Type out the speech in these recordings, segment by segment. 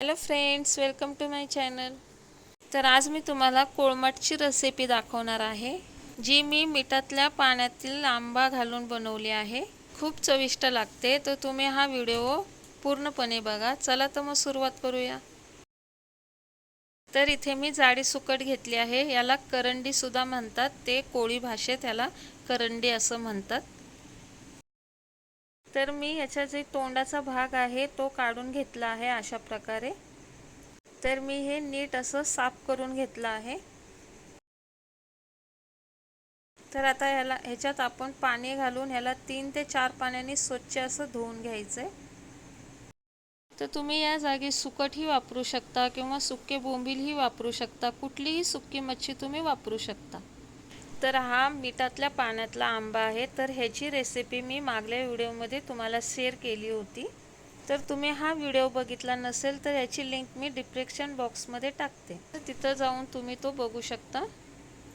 Hello friends welcome to my channel तर आज मी तुम्हाला कोळमटची रेसिपी दाखवणार आहे जी मी मिठातल्या पाण्यातील आंबा घालून बनवली आहे. खूप चविष्ट लागते तर तुम्ही हा व्हिडिओ पूर्णपणे बघा. चला तर मग सुरुवात करूया. तर इथे मी जाडी सुकट घेतली आहे याला करंडीसुद्धा म्हणतात. ते कोळी भाषेत याला करंडी असं म्हणतात. तर मी याचा जे तोंडाचा भाग आहे तो काढून घेतला आहे अशा प्रकारे. तर मी हे नीट असं साफ करून घेतलं आहे. तर आता ह्याला ह्याच्यात आपण पाणी घालून ह्याला तीन ते चार पाण्याने स्वच्छ असं धुवून घ्यायचं. आहे तर तुम्ही या जागी सुकटही वापरू शकता किंवा सुके बोंबीलही वापरू शकता. कुठलीही सुकी मच्छी तुम्ही वापरू शकता. तर हा मिठातल्या पाण्यातला आंबा आहे. तर ह्याची रेसिपी मी मागल्या व्हिडिओमध्ये तुम्हाला शेअर केली होती. तर तुम्ही हा व्हिडिओ बघितला नसेल तर याची लिंक मी डिस्क्रिप्शन बॉक्समध्ये टाकते. तर तिथं जाऊन तुम्ही तो बघू शकता.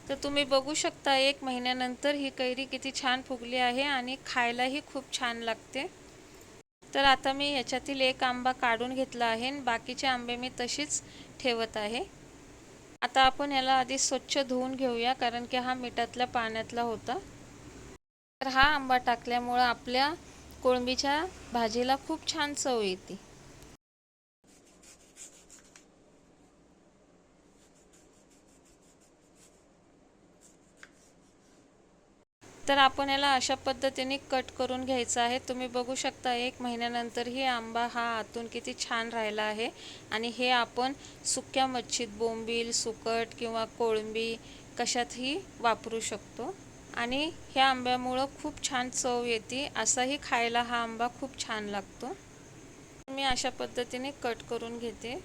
तर तुम्ही बघू शकता एक महिन्यानंतर ही कैरी किती छान फुगली आहे आणि खायलाही खूप छान लागते. तर आता मी याच्यातील एक आंबा काढून घेतला आहे आणि बाकीचे आंबे मी तशीच ठेवत आहे. आता आपण याला आधी स्वच्छ धुवून घेऊया कारण की हा मिठातल्या पाण्यातला होता. तर हा आंबा टाकल्यामुळं आपल्या कोळंबीच्या भाजीला खूप छान चव येते. तर आपण याला अशा पद्धतीने कट करून घ्यायचं आहे. तुम्ही बघू शकता एक महिन्यानंतरही आंबा हा आतून किती छान राहिला आहे. आणि हे आपण सुक्या मच्छीत बोंबील सुकट किंवा कोळंबी कशातही वापरू शकतो. आणि ह्या आंब्यामुळं खूप छान चव येते असाही खायला हा आंबा खूप छान लागतो. मी अशा पद्धतीने कट करून घेते.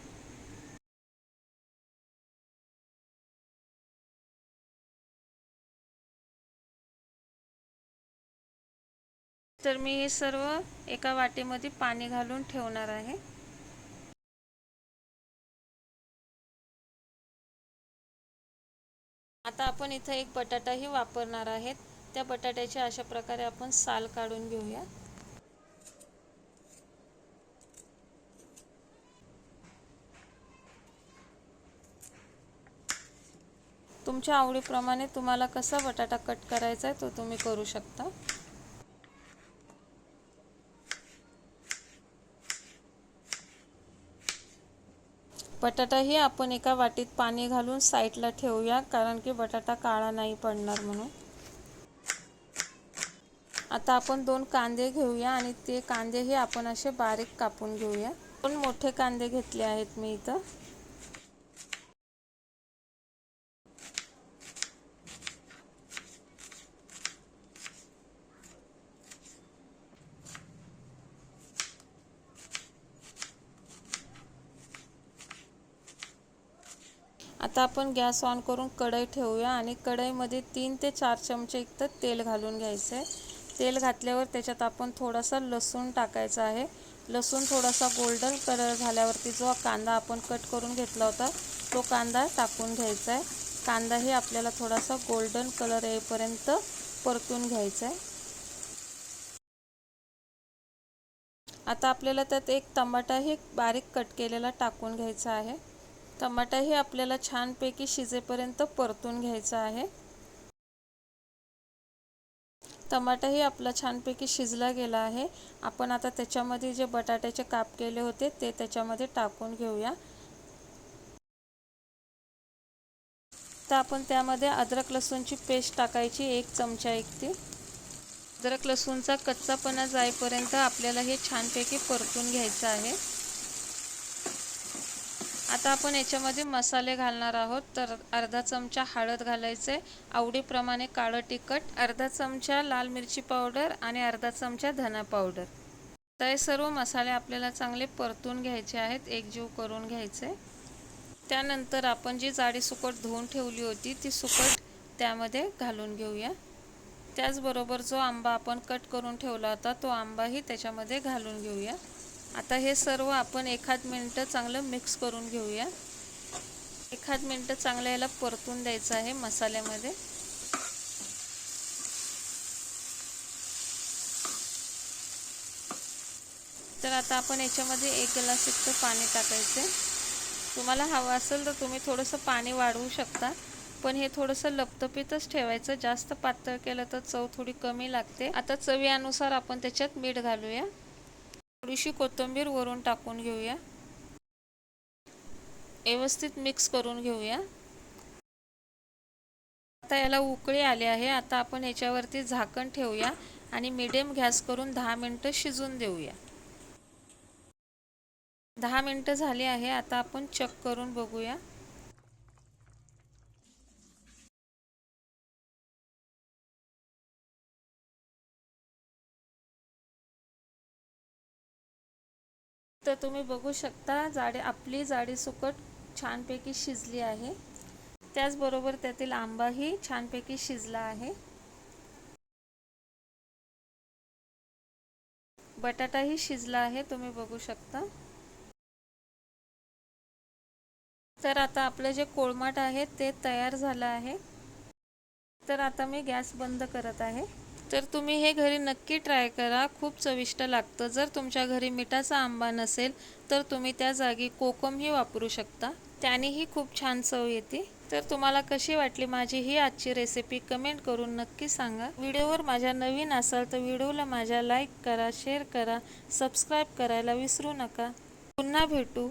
तर मी हे सर्व एका वाटीमध्ये पाणी घालून ठेवणार आहे. आता आपण इथं एक बटाटाही वापरणार आहेत. त्या बटाट्याची अशा प्रकारे आपण साल काढून घेऊया. तुमच्या आवडीप्रमाणे तुम्हाला कसा बटाटा कट करायचा आहे तो तुम्ही करू शकता. बटाटाही आपण एका वाटीत पाणी घालून साईडला ठेवूया कारण की बटाटा काळा नाही पडणार म्हणून. आता आपण दोन कांदे घेऊया आणि ते कांदेही आपण असे बारीक कापून घेऊया. दोन मोठे कांदे घेतले आहेत मी इथं. आता आपण गॅस ऑन करून कढई ठेवूया आणि कढईमध्ये तीन ते चार चमचे इतकं तेल घालून घ्यायचं आहे तेल घातल्यावर त्याच्यात आपण थोडासा लसूण टाकायचा आहे. लसूण थोडासा गोल्डन कलर झाल्यावरती जो कांदा आपण कट करून घेतला होता तो कांदा टाकून घ्यायचा आहे कांदाही आपल्याला थोडासा गोल्डन कलर येईपर्यंत परतून घ्यायचा आहे आता आपल्याला त्यात एक टमाटाही बारीक कट केलेला टाकून घ्यायचा आहे. टमाटाही आपल्याला छानपैकी शिजेपर्यंत परतून घ्यायचा आहे. टमाटाही आपला छानपैकी शिजला गेला आहे. आपण आता त्याच्यामध्ये जे बटाट्याचे काप केले होते ते त्याच्यामध्ये टाकून घेऊया. तर आपण त्यामध्ये अद्रक लसूणची पेस्ट टाकायची एक चमचा एकती अद्रक लसूणचा कच्चापणा जाईपर्यंत आपल्याला हे छानपैकी परतून घ्यायचं आहे. आता आपण याच्यामध्ये मसाले घालणार आहोत. तर अर्धा चमचा हळद घालायचे. आवडीप्रमाणे काळं तिखट अर्धा चमचा लाल मिरची पावडर आणि अर्धा चमचा धना पावडर. तर हे सर्व मसाले आपल्याला चांगले परतून घ्यायचे आहेत. एकजीव करून घ्यायचे. त्यानंतर आपण जी जाडी सुकट धुवून ठेवली होती ती सुकट त्यामध्ये घालून घेऊया. त्याचबरोबर जो आंबा आपण कट करून ठेवला होता तो आंबाही त्याच्यामध्ये घालून घेऊया. आता हे सर्व आपण एखाद मिनटं चांगलं मिक्स करून घेऊया. एखाद मिनटं चांगलं याला परतून द्यायचं आहे मसाल्यामध्ये. तर आता आपण याच्यामध्ये एक ग्लास इतकं पाणी टाकायचं तुम्हाला हवं असेल तर तुम्ही थोडंसं पाणी वाढवू शकता पण हे थोडंसं लपतपीतच ठेवायचं. जास्त पातळ केलं तर चव थोडी कमी लागते. आता चवीनुसार आपण त्याच्यात मीठ घालूया. थोडीशी कोथिंबीर वरून टाकून घेऊया. व्यवस्थित मिक्स करून घेऊया. आता याला उकळी आली आहे. आता आपण याच्यावरती झाकण ठेवूया आणि मिडियम गॅस करून दहा मिनटं शिजून देऊया. दहा मिनटं झाली आहे. आता आपण चक करून बघूया. तर तुम्ही बघू शकता जाडी आपली जाडी सुकट छानपैकी शिजली आहे. त्याचबरोबर त्यातील आंबाही छानपैकी शिजला आहे. बटाटाही शिजला आहे तुम्ही बघू शकता. तर आता आपलं जे कोळमाट आहे ते तयार झालं आहे. तर आता मी गॅस बंद करत आहे. तर तुम्ही हे घरी नक्की ट्राय करा. खूप चविष्ट लागतं. जर तुमच्या घरी मिठाचा आंबा नसेल तर तुम्ही त्या जागी कोकमही वापरू शकता. त्यानेही खूप छान चव येते. तर तुम्हाला कशी वाटली माझी ही आजची रेसिपी कमेंट करून नक्की सांगा. व्हिडिओवर माझ्या नवीन असाल तर व्हिडिओला माझ्या लाईक करा शेअर करा सबस्क्राईब करायला विसरू नका. पुन्हा भेटू.